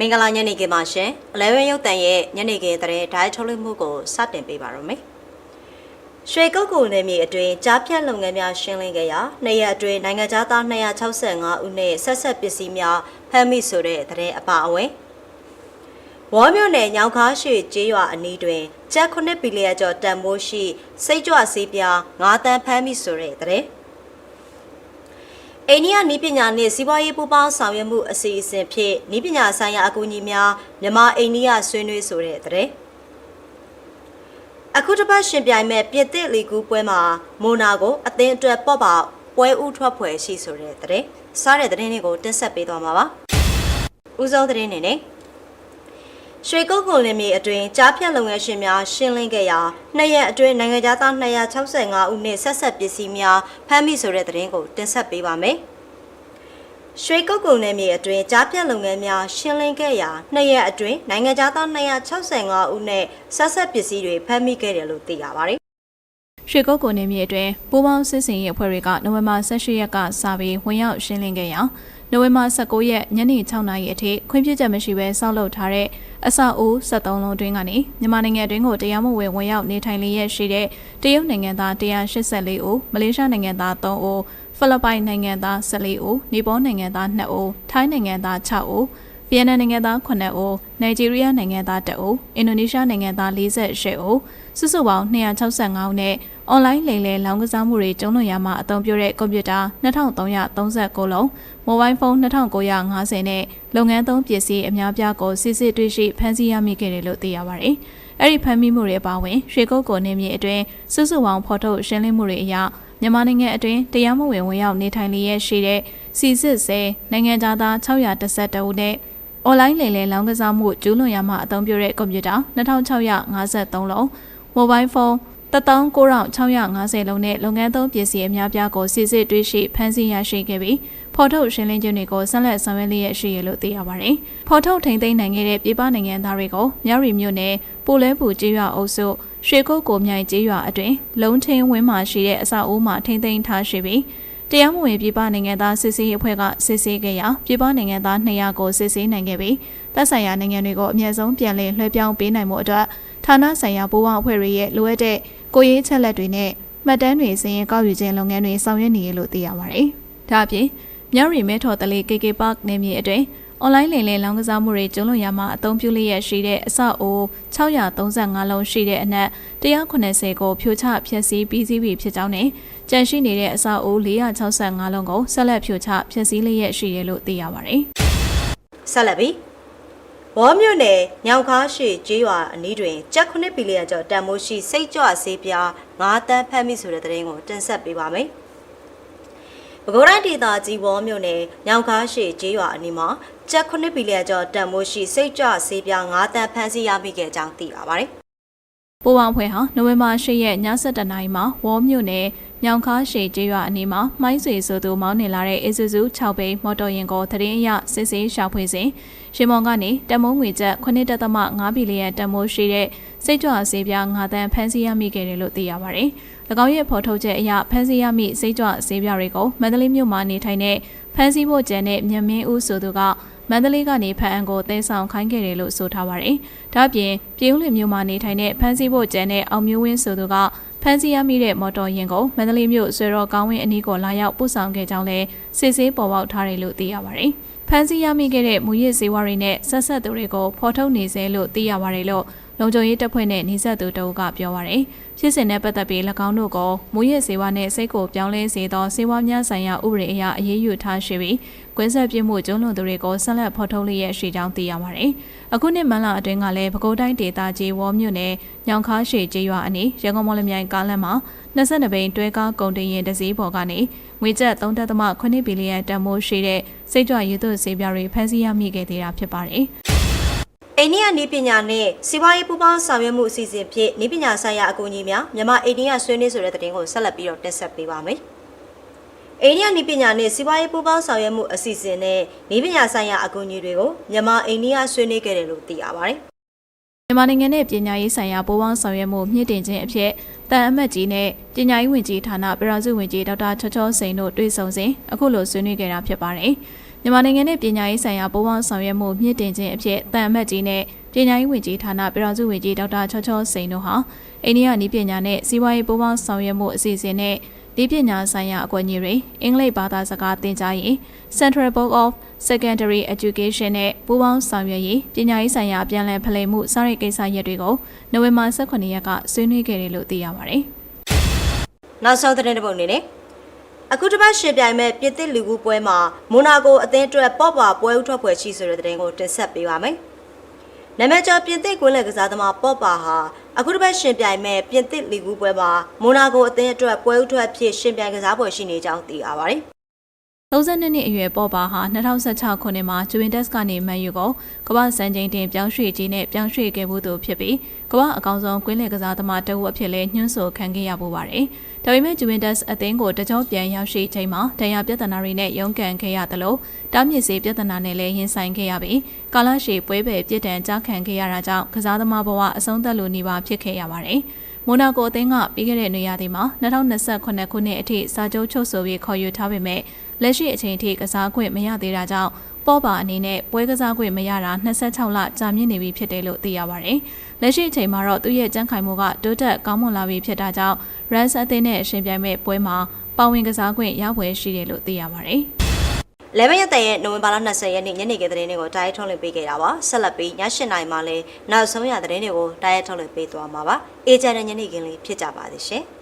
မင်္ဂလာညနေခင်းပါရှင်။11ရုပ်တန်ရဲ့ညနေခင်းသတင်းဓာတ်ထုတ်လွှင့်မှုကိုစတင်ပေးပါရမယ်။ရွှေကုတ်ကူနယ်မြေအတွင်းကြားဖြတ်လုပ်ငန်းများရှင်းလင်းခဲ့ရာနှစ်ရက်အတွင်းနိုင်ငံသား265ဦးနဲ့ဆက်ဆက်ပစ္စည်းများဖမ်းမိဆိုတဲ့သတင်းအပါအဝင်ဝေါ်မြို့နယ်ညောင်ခါရွှေကျေးရွာအနီးတွင်ကျပ်9ဘီလီယံကျော်တန်ဖိုးရှိစိတ်ကြွဆေးပြား9တန်းဖမ်းမိဆိုတဲ့သတင်း အိန္ဒိယနီးပညာနှင့်စီးပွားရေးပူးပေါင်းဆောင်ရွက်မှုအစီအစဉ်ဖြင့်နီးပညာဆိုင်ရာအကူအညီများမြန်မာအိန္ဒိယဆွေးနွေးဆိုတဲ့တဲ့အခုတစ်ပတ်ရှင်ပြိုင်မဲ့ပြစ်တစ်လီကူပွဲမှာမိုနာကိုအသင်းအတွက်ပေါ့ပေါပွဲဥထွက်ဖွယ်ရှိဆိုတဲ့တဲ့စားတဲ့တဲ့တွေကိုတင်ဆက်ပေးသွားမှာပါ။ဦးဆုံးတဲ့နေနဲ့ ရွှေကုတ်ကုံလင်းမြေအတွင်းကြားဖြတ်လုပ်ငန်းရှင်များရှင်းလင်းခဲ့ရာနှစ်ရက်အတွင်းနိုင်ငံသား265ဦးနှင့်ဆက်ဆက်ပစ္စည်းများဖမ်းမိဆိုတဲ့သတင်းကိုတင်ဆက်ပေးပါမယ်။ရွှေကုတ်ကုံလင်းမြေအတွင်းကြားဖြတ်လုပ်ငန်းများရှင်းလင်းခဲ့ရာနှစ်ရက်အတွင်းနိုင်ငံသား265ဦးနှင့်ဆက်ဆက်ပစ္စည်းတွေဖမ်းမိခဲ့တယ်လို့သိရပါတယ်။ရွှေကုတ်ကိုနေမြေအတွင်းပူးပေါင်းစစ်စင်ရေးအဖွဲ့တွေကနိုဝင်ဘာ18ရက်ကစပြီးဝင်ရောက်ရှင်းလင်းခဲ့ရာ နိုဝင်ဘာ19ရက်ညနေ6နာရီအထိခွင့်ပြုချက်မရှိဘဲဆောက်လုပ်ထားတဲ့အဆောက်အဦ73လုံးတွင်းကနေမြန်မာနိုင်ငံတွင်းကိုတရားမဝင်ဝင်ရောက်နေထိုင်လျက်ရှိတဲ့တရုတ်နိုင်ငံသား184ဦးမလေးရှားနိုင်ငံသား3ဦးဖိလစ်ပိုင်နိုင်ငံသား14ဦးနီပေါနိုင်ငံသား2ဦးထိုင်းနိုင်ငံသား6ဦးဗီယက်နမ်နိုင်ငံသား9ဦး၊နိုင်ဂျီးရီးယားနိုင်ငံသား1ဦး၊အင်ဒိုနီးရှားနိုင်ငံသား48ဦးစုစုပေါင်း265ဦးနဲ့ အွန်လိုင်းလိမ်လည်လောင်းကစားမှုတွေကျုံးလွန်ရမှာအသုံးပြုတဲ့ကွန်ပျူတာ2339လုံး၊မိုဘိုင်းဖုန်း2950နဲ့လုပ်ငန်းသုံးပစ္စည်းအများပြားကိုစစ်စစ်တွေ့ရှိဖမ်းဆီးရမိခဲ့တယ်လို့သိရပါတယ်။အဲ့ဒီဖမ်းမိမှုတွေအပါအဝင်ရွှေကုတ်ကိုနေမြေအတွင်းစုစုပေါင်းဖော်ထုတ်ရှင်းလင်းမှုတွေအရမြန်မာနိုင်ငံအတွင်းတရားမဝင်ဝင်ရောက်နေထိုင်လျက်ရှိတဲ့စီစစ်စဲနိုင်ငံသား612ဦးနဲ့အွန်လိုင်းလိမ်လည်လောင်းကစားမှုကျူးလွန်ရမှအသုံးပြုတဲ့ကွန်ပျူတာ2653လုံးမိုဘိုင်းဖုန်း 19650လုံးနဲ့လုပ်ငန်းသုံးပစ္စည်းအများပြားကိုစစ်စစ်တွေ့ရှိဖမ်းဆီးရရှိခဲ့ပြီးဖော်ထုတ်ရှင်းလင်းခြင်းတွေကိုဆက်လက်ဆောင်ရွက်လျက်ရှိရလို့သိရပါတယ်။ဖော်ထုတ်ထိန်သိမ်းနိုင်ခဲ့တဲ့ပြည်ပနိုင်ငံသားတွေကိုမြရီမြို့နယ်ပိုလဲပူကျေးရွာအုပ်စုရွှေကုတ်ကိုမြိုင်ကျေးရွာအတွင်းလုံချင်းဝင်းမှာရှိတဲ့အဆောက်အဦမှာထိန်သိမ်းထားရှိပြီးတရားမဝင်ပြည်ပနိုင်ငံသားစစ်ဆေးရေးအဖွဲ့ကစစ်ဆေးခဲ့ရာပြည်ပနိုင်ငံသား200ကိုစစ်ဆေးနိုင်ခဲ့ပြီးတပ်ဆိုင်ရာနိုင်ငံတွေကိုအမြဲဆုံးပြန်လည်လွှဲပြောင်းပေးနိုင်မှုအတွက် ဌာနဆိုင်ရာပူးပေါင်းအဖွဲ့တွေရဲ့လိုအပ်တဲ့ကိုရေးချက်လက်တွေနဲ့မှတ်တမ်းတွေစရင်ကောက်ယူခြင်းလုပ်ငန်းတွေဆောင်ရွက်နေရလို့သိရပါတယ်။ဒါအပြင်မြရီမဲထော်တလေး KK Park နေမြေအတွင်းအွန်လိုင်းလိမ်လည်လောင်းကစားမှုတွေကျုံလွန်ရမှာအသုံးပြုလျက်ရှိတဲ့အဆောက်အဦ635လုံးရှိတဲ့အနက်190ကိုဖြိုချဖျက်ဆီးပြီးစီးပြီဖြစ်ကြောင်းနဲ့ကြန့်ရှိနေတဲ့အဆောက်အဦ465လုံးကိုဆက်လက်ဖြိုချဖျက်ဆီးလျက်ရှိတယ်လို့သိရပါတယ်။ဆက်လက်ပြီး ဘောမြို့နယ်ညောင်ခါရှိကျေးရွာအနီးတွင်ကျပ်9ဘီလီယံကျော်တန်မိုးရှိစိတ်ကြွဆေးပြား9တန်းဖမ်းမိဆိုတဲ့သတင်းကိုတင်ဆက်ပေးပါမယ်။ပဲခူးတိုင်းဒေသကြီးဘောမြို့နယ်ညောင်ခါရှိကျေးရွာအနီးမှာကျပ်9ဘီလီယံကျော်တန်မိုးရှိစိတ်ကြွဆေးပြား9တန်းဖမ်းဆီးရမိခဲ့ကြောင်းသိရပါတယ်။ ပူပေါင်းဖွဲ့ဟာနိုဝင်ဘာ10ရက်ည7:00နာရီမှာဝေါ်မြို့နယ်မြောင်ခါရှေကျေးရွာအနီးမှာမိုင်းဆွေဆိုသူမောင်းနေလာတဲ့ Isuzu 6ဘိန်းမော်တော်ယာဉ်ကိုသတင်းအရစစ်ဆေးရှာဖွေစဉ်ရှင်မောင်ကနေတမုံငွေကျပ်9.5ဘီလီယံတန်မိုးရှိတဲ့စိတ်ကြွဆေးပြား9တန်းဖမ်းဆီးရမိခဲ့တယ်လို့သိရပါတယ်။၎င်းရဲ့ဖော်ထုတ်ချက်အရဖမ်းဆီးရမိစိတ်ကြွဆေးပြားတွေကိုမန္တလေးမြို့မှာနေထိုင်တဲ့ဖမ်းဆီးဖို့ကြံတဲ့မြမင်းဦးဆိုသူက မန္တလေးကနေဖန်အံကိုတင်းဆောင်ခိုင်းခဲ့တယ်လို့ဆိုထားပါတယ်။ဒါ့အပြင်ပြည်ဦးလွင်မြို့မှာနေထိုင်တဲ့ဖမ်းဆီးဖို့ကြံတဲ့အောင်မျိုးဝင်းဆိုသူကဖမ်းဆီးရမိတဲ့မော်တော်ယာဉ်ကိုမန္တလေးမြို့ဆွေရော်ကောင်းဝင်းအနီးကိုလာရောက်ပို့ဆောင်ခဲ့ကြောင်းလည်းစစ်ဆေးပေါ်ပေါက်ထားတယ်လို့သိရပါတယ်။ဖမ်းဆီးရမိခဲ့တဲ့မူရစ်စေဝါတွေနဲ့ဆက်ဆက်သူတွေကိုဖော်ထုတ်နေစေလို့သိရပါတယ်လို့ လုံခြုံရေးတပ်ဖွဲ့နဲ့နှိစက်သူတအုပ်ကပြောပါရယ်ဖြစ်စဉ်နဲ့ပတ်သက်ပြီး၎င်းတို့ကမူရစ်စေဝါနဲ့စိတ်ကိုပြောင်းလဲစေသောစေဝါများဆိုင်ရာဥပဒေအရအရေးယူထားရှိပြီးကွင်းဆက်ပြမှုကျုံးလွန်သူတွေကိုဆက်လက်ဖော်ထုတ်လျက်ရှိကြောင်းသိရပါတယ်။အခုနှစ်မန်လာအတွင်းကလည်းပဲခူးတိုင်းဒေသကြီးဝေါ်မြို့နယ်ညောင်ခါရှေကျေးရွာအနီးရန်ကုန်မော်လမြိုင်ကားလမ်းမှာ22ဘိန်းတွဲကားကုန်တင်ရင်တစည်းပေါ်ကနေငွေကျပ်3.8ဘီလီယံတန်ဖိုးရှိတဲ့စိတ်ကြွရည်သွစေးပြားတွေဖမ်းဆီးရမိခဲ့သေးတာဖြစ်ပါတယ်။ အိန္ဒိယနီးပညာနဲ့စီးပွားရေးပူးပေါင်းဆောင်ရွက်မှုအစီအစဉ်ဖြင့်နီးပညာဆိုင်ရာအကူအညီများမြန်မာအိန္ဒိယဆွေးနွေးဆိုတဲ့သတင်းကိုဆက်လက်ပြီးတော့တင်ဆက်ပေးပါမယ်။အိန္ဒိယနီးပညာနဲ့စီးပွားရေးပူးပေါင်းဆောင်ရွက်မှုအစီအစဉ်နဲ့နီးပညာဆိုင်ရာအကူအညီတွေကိုမြန်မာအိန္ဒိယဆွေးနွေးခဲ့တယ်လို့သိရပါတယ်။မြန်မာနိုင်ငံနဲ့ပညာရေးဆိုင်ရာပူးပေါင်းဆောင်ရွက်မှုမြင့်တင်ခြင်းအဖြစ်တန်အမတ်ကြီးနဲ့ပညာရေးဝန်ကြီးဌာနပြည်ထောင်စုဝန်ကြီးဒေါက်တာချောချောစိန်တို့တွေ့ဆုံစဉ်အခုလိုဆွေးနွေးခဲ့တာဖြစ်ပါတယ်။ မြန်မာနိုင်ငံနဲ့ပညာရေးဆိုင်ရာပူးပေါင်းဆောင်ရွက်မှုမြင့်တင်ခြင်းအဖြစ်တန်အမတ်ကြီးနဲ့ပညာရေးဝန်ကြီးဌာနပြည်ထောင်စုဝန်ကြီးဒေါက်တာချောချောစိန်တို့ဟာအိန္ဒိယနည်းပညာနဲ့စီးပွားရေးပူးပေါင်းဆောင်ရွက်မှုအစီအစဉ်နဲ့ဒီပညာဆိုင်ရာအကွက်ကြီးတွေအင်္ဂလိပ်ဘာသာစကားသင်ကြားရေး Central Board of Secondary Education နဲ့ပူးပေါင်းဆောင်ရွက်ရေးပညာရေးဆိုင်ရာပြန်လည်ဖလှယ်မှုစတဲ့ကိစ္စရပ်တွေကိုနိုဝင်ဘာ18ရက်ကဆွေးနွေးခဲ့တယ်လို့သိရပါတယ်။နောက်ဆုံးသတင်းတစ်ပုဒ်အနေနဲ့ အခုတစ်ပတ်ရှင်ပြိုင်မဲ့ပြည်သစ်လူကူပွဲမှာမိုနာကိုအသင်းအတွက်ပေါ့ပါပွဲဥထွက်ပွဲရှိဆိုတဲ့သတင်းကိုတင်ဆက်ပေးပါမယ်။နာမည်ကျော်ပြည်သစ်ကွင်းလယ်ကစားသမားပေါ့ပါဟာအခုတစ်ပတ်ရှင်ပြိုင်မဲ့ပြည်သစ်လူကူပွဲမှာမိုနာကိုအသင်းအတွက်ပွဲဥထွက်ဖြစ်ရှင်ပြိုင်ကစားပွဲရှိနေကြောင်းသိရပါတယ်။ 32နှစ်အရွယ်ပေါ်ပါဟာ2016ခုနှစ်မှာဂျူဝင်တက်စ်ကနေမန်ယူကိုကမ္ဘာစံချိန်တင်ပြောင်းရွှေ့ခြင်းနဲ့ပြောင်းရွှေ့ခဲ့မှုသူဖြစ်ပြီးကမ္ဘာအကောင်ဆုံးကွင်းလယ်ကစားသမားတအုပ်အဖြစ်လဲညွှန်းဆိုခံခဲ့ရပူပါတယ်။ဒါပေမဲ့ဂျူဝင်တက်စ်အသင်းကိုတကြောပြန်ရောက်ရှိချိန်မှာဒဏ်ရာပြဿနာတွေနဲ့ရုန်းကန်ခဲ့ရသလိုတားမြစ်စေပြဿနာနဲ့လည်းရင်ဆိုင်ခဲ့ရပြီးကာလရှည်ပွဲပယ်ပြစ်ဒဏ်ကြားခံခဲ့ရတာကြောင့်ကစားသမားဘဝအဆုံးသတ်လိုနေပါဖြစ်ခဲ့ရပါတယ်။ မိုနာကိုအသင်းကပြီးခဲ့တဲ့နေရာဒီမှာ2028ခုနှစ်အထိစာချုပ်ချုပ်ဆိုပြီးခေါ်ယူထားပေမဲ့လက်ရှိအချိန်အထိကစားခွင့်မရသေးတာကြောင့်ပေါ်ပါအနေနဲ့ပွဲကစားခွင့်မရတာ26လကြာမြင့်နေပြီဖြစ်တယ်လို့သိရပါတယ်။လက်ရှိအချိန်မှာတော့သူ့ရဲ့ကြမ်းခိုင်မှုကတိုးတက်ကောင်းမွန်လာပြီဖြစ်တာကြောင့် Rans အသင်းနဲ့ရှင်ပြိုင်မဲ့ပွဲမှာပါဝင်ကစားခွင့်ရပွဲရှိတယ်လို့သိရပါတယ်။ လေမရက်တဲ့ရဲ့နိုဝင်ဘာလ20ရက်နေ့ညနေခင်းသတင်းတွေကိုတိုက်ရိုက်ထုတ်လွှင့်ပေးခဲ့တာပါဆက်လက်ပြီးည7:00နာရီမှလည်းနောက်ဆုံးရသတင်းတွေကိုတိုက်ရိုက်ထုတ်လွှင့်ပေးသွားမှာပါအေဂျင့်နဲ့ညနေခင်းလေးဖြစ်ကြပါသေးရှင်